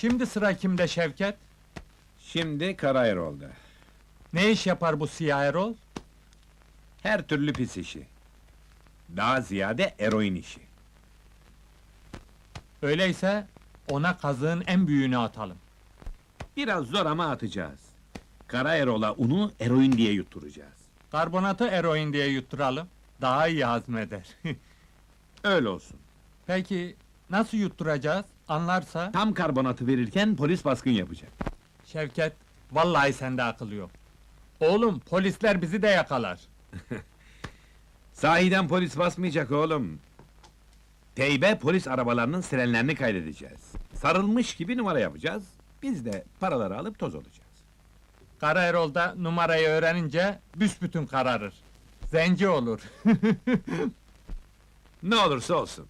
Şimdi sıra kimde Şevket? Şimdi Kara Erol'da. Ne iş yapar bu siyah Erol? Her türlü pis işi. Daha ziyade eroin işi. Öyleyse ona kazığın en büyüğünü atalım. Biraz zor ama atacağız. Kara Erol'a unu eroin diye yutturacağız. Karbonatı eroin diye yutturalım. Daha iyi hazmeder. Öyle olsun. Peki nasıl yutturacağız? Anlarsa? Tam karbonatı verirken polis baskın yapacak. Şevket, vallahi sende akıl yok. Oğlum, polisler bizi de yakalar. Sahiden polis basmayacak oğlum. Teybe polis arabalarının sirenlerini kaydedeceğiz. Sarılmış gibi numara yapacağız. Biz de paraları alıp toz olacağız. Kara Erol da numarayı öğrenince büsbütün kararır. Zenci olur. Ne olursa olsun.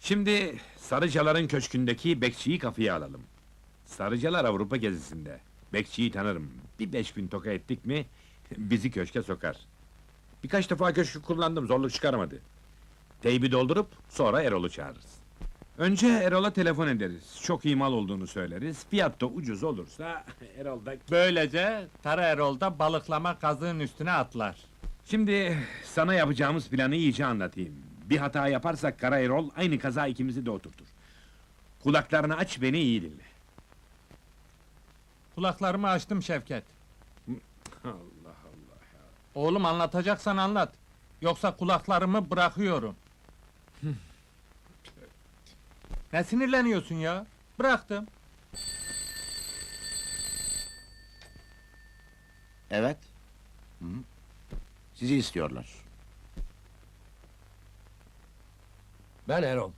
Şimdi Sarıcalar'ın köşkündeki bekçiyi kafaya alalım. Sarıcalar Avrupa gezisinde. Bekçiyi tanırım. Bir beş bin toka ettik mi bizi köşke sokar. Birkaç defa köşkü kullandım zorluk çıkarmadı. Teybi doldurup sonra Erol'u çağırırız. Önce Erol'a telefon ederiz. Çok iyi mal olduğunu söyleriz. Fiyat da ucuz olursa Erol da... Böylece Kara Erol da balıklama kazığın üstüne atlar. Şimdi sana yapacağımız planı iyice anlatayım. Bir hata yaparsak Kara Erol aynı kaza ikimizi de oturtur. Kulaklarını aç beni iyi dinle. Kulaklarımı açtım Şevket. Allah Allah. Oğlum anlatacaksan anlat. Yoksa kulaklarımı bırakıyorum. ne sinirleniyorsun ya? Bıraktım. Evet. Hı. Sizi istiyorlar. Ben Erol.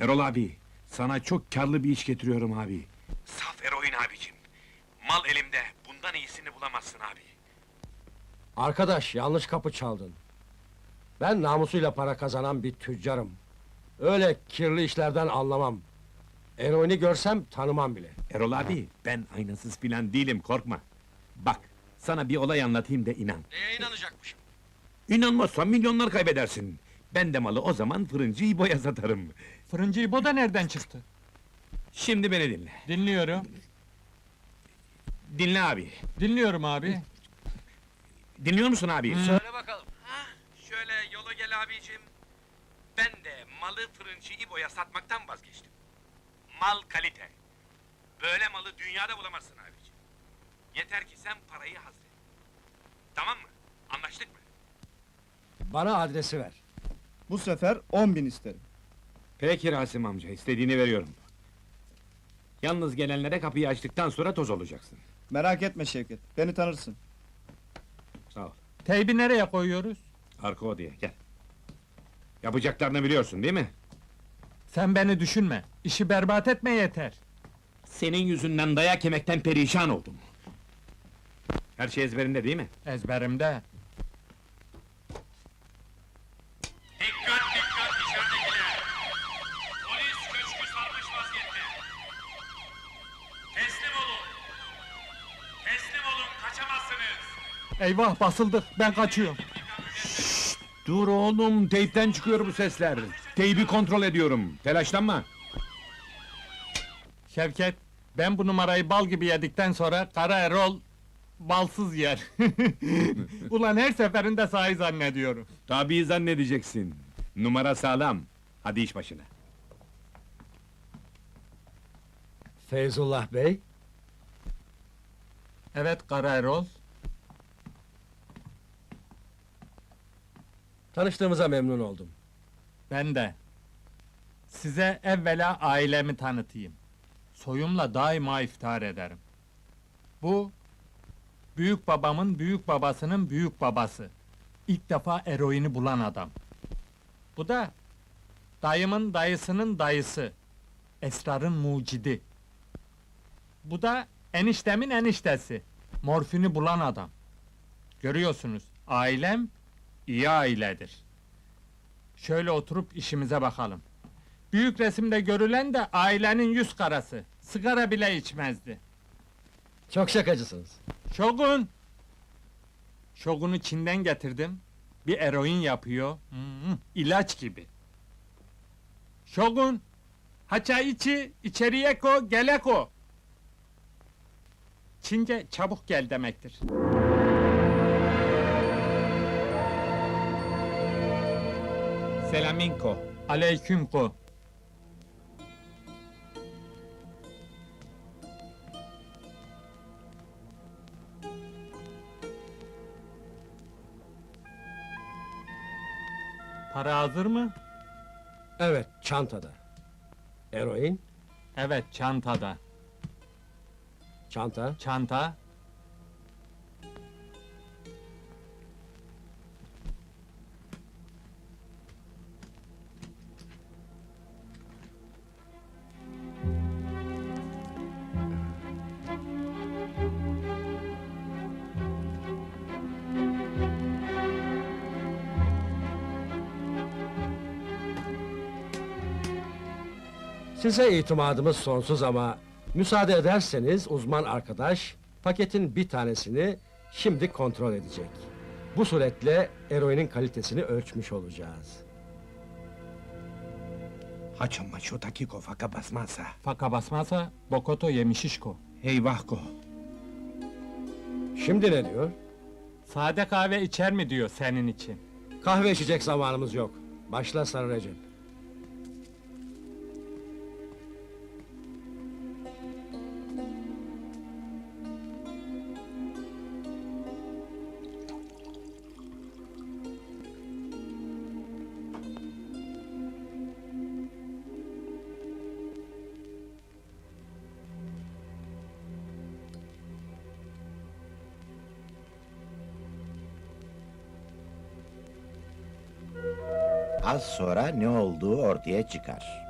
Erol abi, sana çok karlı bir iş getiriyorum abi. Saf eroin abicim. Mal elimde, bundan iyisini bulamazsın abi. Arkadaş yanlış kapı çaldın. Ben namusuyla para kazanan bir tüccarım. Öyle kirli işlerden anlamam. Eroini görsem tanımam bile. Erol abi, ben aynasız filan değilim, korkma. Bak, sana bir olay anlatayım da inan. Neye inanacakmışım? İnanmazsan milyonlar kaybedersin. Ben de malı o zaman fırıncı İbo'ya satarım. Fırıncı İbo da nereden çıktı? Şimdi beni dinle. Dinliyorum. Dinle abi. Dinliyorum abi. Dinliyor musun abi? Söyle bakalım. Şöyle yola gel abicim. Ben de malı fırıncı İbo'ya satmaktan vazgeçtim. Mal kalite. Böyle malı dünyada bulamazsın abicim. Yeter ki sen parayı hazret. Tamam mı? Anlaştık mı? Bana adresi ver. Bu sefer 10 bin isterim. Peki Rasim amca, istediğini veriyorum. Yalnız gelenlere kapıyı açtıktan sonra toz olacaksın. Merak etme Şevket, beni tanırsın. Sağ ol. Teybi nereye koyuyoruz? Arka odaya, gel. Yapacaklarını biliyorsun değil mi? Sen beni düşünme. İşi berbat etme yeter. Senin yüzünden dayak yemekten perişan oldum. Her şey ezberinde değil mi? Ezberimde. Dikkat dikkat dışarıdakiler! Polis köşkü sarmış vaziyette. Teslim olun! Teslim olun, kaçamazsınız! Eyvah basıldık. Ben kaçıyorum. Dur oğlum, teypten çıkıyor bu sesler. Teybi kontrol ediyorum, telaşlanma. Şevket, ben bu numarayı bal gibi yedikten sonra Kara Erol balsız yer. Ulan her seferinde sahi zannediyorum. Tabii zannedeceksin. Numara sağlam. Hadi iş başına. Feyzullah Bey. Evet Kara Erol. Tanıştığımıza memnun oldum. Ben de. Size evvela ailemi tanıtayım. Soyumla daima iftihar ederim. Bu, büyük babamın büyük babasının büyük babası. İlk defa eroini bulan adam. Bu da, dayımın dayısının dayısı. Esrarın mucidi. Bu da, eniştemin eniştesi. Morfini bulan adam. Görüyorsunuz, ailem iyi ailedir. Şöyle oturup işimize bakalım. Büyük resimde görülen de ailenin yüz karası. Sigara bile içmezdi. Çok şakacısınız. Şogun! Şogun'u Çin'den getirdim. Bir eroin yapıyor. Hmm, ilaç gibi. Şogun! Haça içi, içeriye ko, geleko. Çince çabuk gel demektir. Selaminko. Aleyküm ko. Para hazır mı? Evet, çantada. Eroin, Evet, çantada. çanta. Çanta. Size itimadımız sonsuz ama müsaade ederseniz uzman arkadaş paketin bir tanesini şimdi kontrol edecek. Bu suretle eroinin kalitesini ölçmüş olacağız. Haçama şu takiko faka basmazsa. Faka basmazsa Bokoto yemişişko. Eyvah ko. Şimdi ne diyor? Sade kahve içer mi diyor senin için. Kahve içecek zamanımız yok. Başla Sarı Recep. Az sonra ne olduğu ortaya çıkar.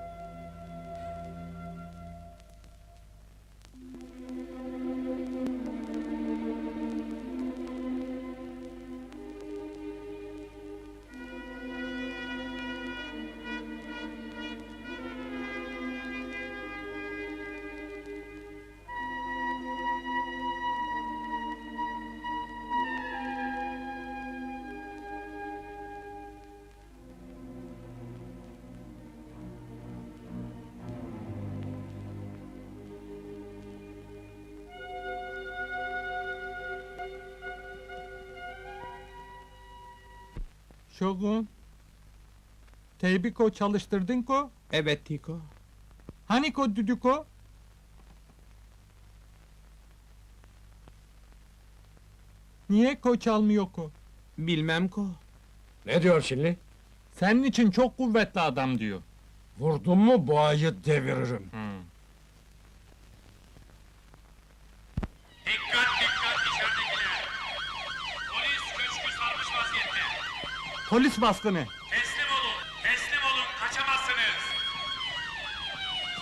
Şogun. Teybi ko çalıştırdın ko? Evet Tiko. Hani ko düdüko? Niye ko çalmıyor ko? Bilmem ko. Ne diyor şimdi? Senin için çok kuvvetli adam diyor. Vurdum mu boğayı deviririm. Polis baskını. Teslim olun, teslim olun, kaçamazsınız.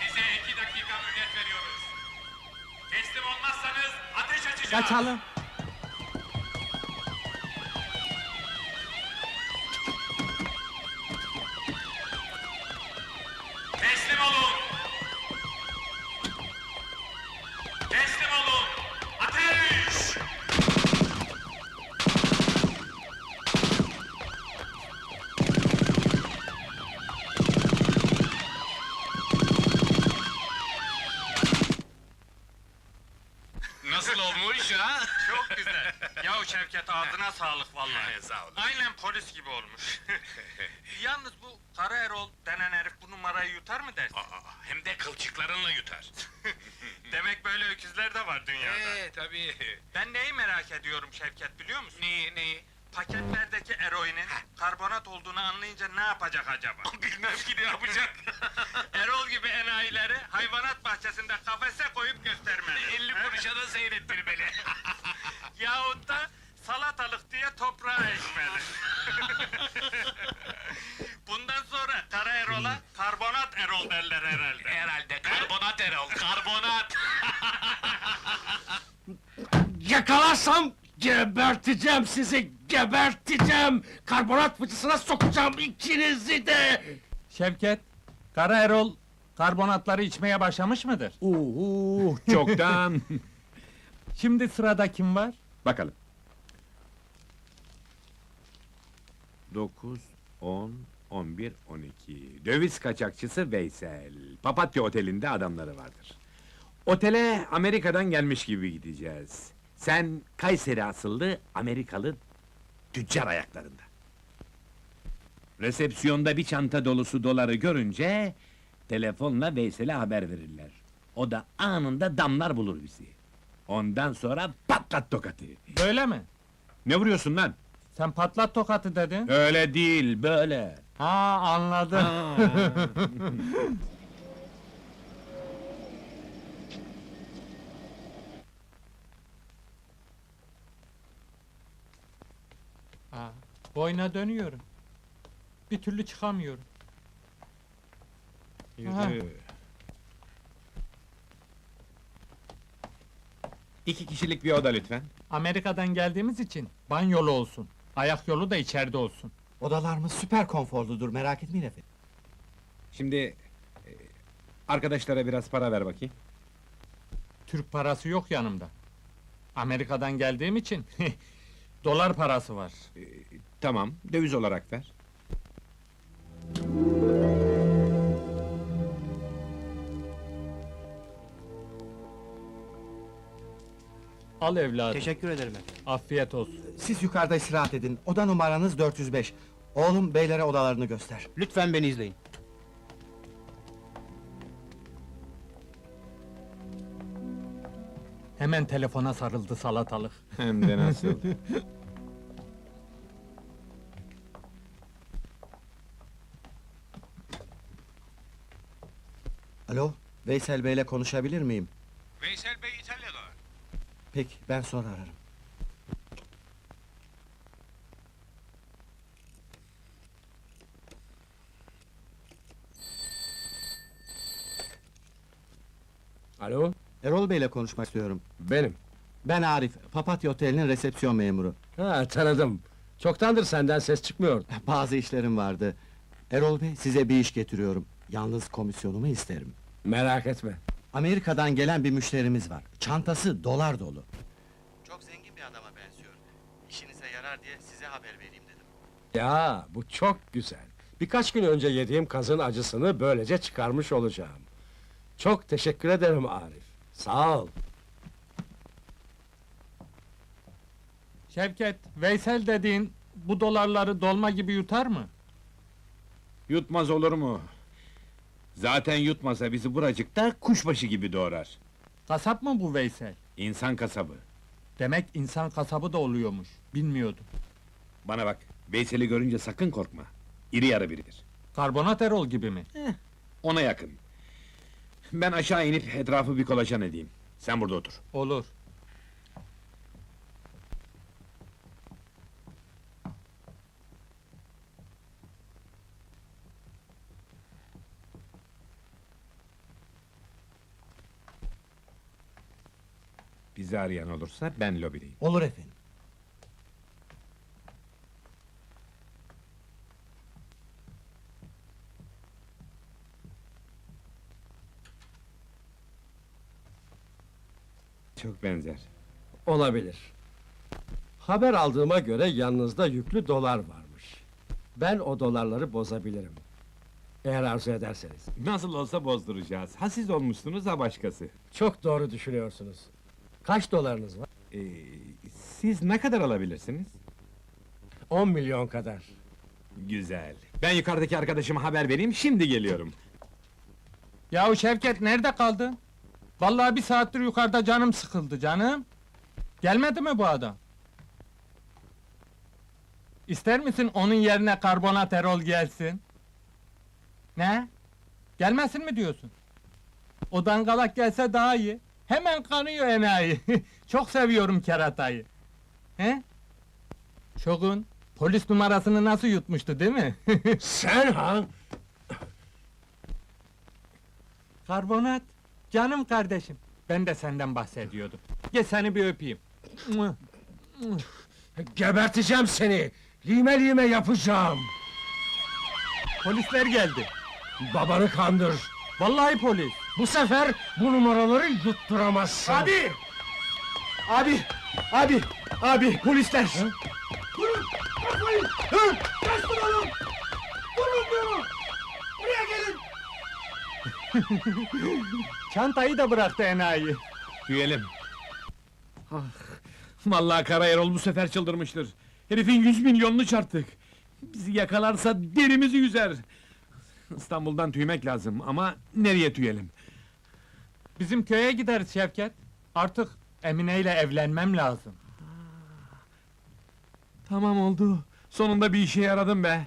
Size iki dakika mühlet veriyoruz. Teslim olmazsanız ateş açacağız. Kaçalım. Nasıl olmuş ha? Çok güzel. Yahu Şevket ağzına sağlık vallahi. Sağ olun. Aynen polis gibi olmuş. Yalnız bu Kara Erol denen herif bu numarayı yutar mı dersin? hem de kılçıklarınla yutar. Demek böyle öküzler de var dünyada. Ee, tabii. Ben neyi merak ediyorum Şevket biliyor musun? Neyi, neyi? Paketlerdeki eroinin karbonat olduğunu anlayınca ne yapacak acaba? Bilmem ki ne yapacak. Erol gibi enayileri hayvanat bahçesinde kafese koyup göstermeli. 50 kuruşa da seyrettirmeli. Yahut da salatalık diye toprağa ekmeli. Bundan sonra Kara Erol'a karbonat Erol derler herhalde. Herhalde karbonat Erol, karbonat. Yakalarsam geberteceğim sizi, geberteceğim! Karbonat fıçısına sokacağım ikinizi de! Şevket, Kara Erol karbonatları içmeye başlamış mıdır? Uhu, çoktan. Şimdi sırada kim var? Bakalım. 9, 10, 11, 12. Döviz kaçakçısı Veysel. Papatya Oteli'nde adamları vardır. Otele Amerika'dan gelmiş gibi gideceğiz. Sen Kayseri asıllı Amerikalı tüccar ayaklarında. Resepsiyonda bir çanta dolusu doları görünce telefonla Veysel'e haber verirler. O da anında damlar bulur bizi. Ondan sonra patlat tokatı. Böyle mi? Ne vuruyorsun lan? Sen patlat tokatı dedin. Öyle değil, böyle. Ha anladım. Ha, boyuna dönüyorum. Bir türlü çıkamıyorum. İki kişilik bir oda lütfen. Amerika'dan geldiğimiz için banyolu olsun. Ayak yolu da içeride olsun. Odalarımız süper konforludur merak etmeyin efendim. Şimdi e, arkadaşlara biraz para ver bakayım. Türk parası yok yanımda. Amerika'dan geldiğim için dolar parası var. Tamam, döviz olarak ver. Al evladım. Teşekkür ederim efendim. Afiyet olsun. Siz yukarıda istirahat edin. Oda numaranız 405. Oğlum beylere odalarını göster. Lütfen beni izleyin. Hemen telefona sarıldı salatalık. Hem de nasıl. Alo, Veysel Bey'le konuşabilir miyim? Veysel Bey İtalya'da. Peki, ben sonra ararım. Alo, Erol Bey'le konuşmak istiyorum. benim. Ben Arif, Papatya Oteli'nin resepsiyon memuru. Ha, tanıdım. Çoktandır senden ses çıkmıyordu. Bazı işlerim vardı. Erol Bey, size bir iş getiriyorum. Yalnız komisyonumu isterim. Merak etme. Amerika'dan gelen bir müşterimiz var. Çantası dolar dolu. Çok zengin bir adama benziyor. İşinize yarar diye size haber vereyim dedim. Ya, bu çok güzel. Birkaç gün önce yediğim kazın acısını böylece çıkarmış olacağım. Çok teşekkür ederim Arif. Sağ ol. Şevket, Veysel dediğin bu dolarları dolma gibi yutar mı? Yutmaz olur mu? Zaten yutmasa bizi buracıkta kuşbaşı gibi doğrar. Kasap mı bu Veysel? İnsan kasabı. Demek insan kasabı da oluyormuş. Bilmiyordum. Bana bak, Veysel'i görünce sakın korkma. İri yarı biridir. Karbonat Erol gibi mi? Ona yakın. Ben aşağı inip etrafı bir kolaçan edeyim. Sen burada otur. Olur. Bizi arayan olursa ben lobideyim. Olur efendim. Çok benzer. Olabilir. Haber aldığıma göre yanınızda yüklü dolar varmış. Ben o dolarları bozabilirim. Eğer arzu ederseniz. Nasıl olsa bozduracağız. Ha siz olmuşsunuz ha başkası. Çok doğru düşünüyorsunuz. Kaç dolarınız var? Ee, siz ne kadar alabilirsiniz? 10 milyon kadar. Güzel. Ben yukarıdaki arkadaşıma haber vereyim, şimdi geliyorum. Yahu Şevket nerede kaldın? Vallahi bir saattir yukarıda canım sıkıldı canım. Gelmedi mi bu adam? İster misin onun yerine karbonat Erol gelsin? Ne? Gelmesin mi diyorsun? O dangalak gelse daha iyi. Hemen kanıyor enayi. Çok seviyorum keratayı. He? Şogun, polis numarasını nasıl yutmuştu değil mi? Sen ha? Karbonat, canım kardeşim. Ben de senden bahsediyordum. Gel seni bir öpeyim. Geberteceğim seni! Lime lime yapacağım! Polisler geldi. Babanı kandır! Vallahi polis. Bu sefer bu numaraları yutturamazsın! Abi! Abi! Abi! Abi! Polisler! Çantayı da bıraktı enayi. Tüyelim. Ah, vallahi Kara Erol bu sefer çıldırmıştır. Herifin yüz milyonunu çarptık. Bizi yakalarsa derimizi yüzer. İstanbul'dan tüymek lazım ama nereye tüyelim? Bizim köye gideriz Şevket. Artık Emine ile evlenmem lazım. Tamam oldu. Sonunda bir işe yaradım be.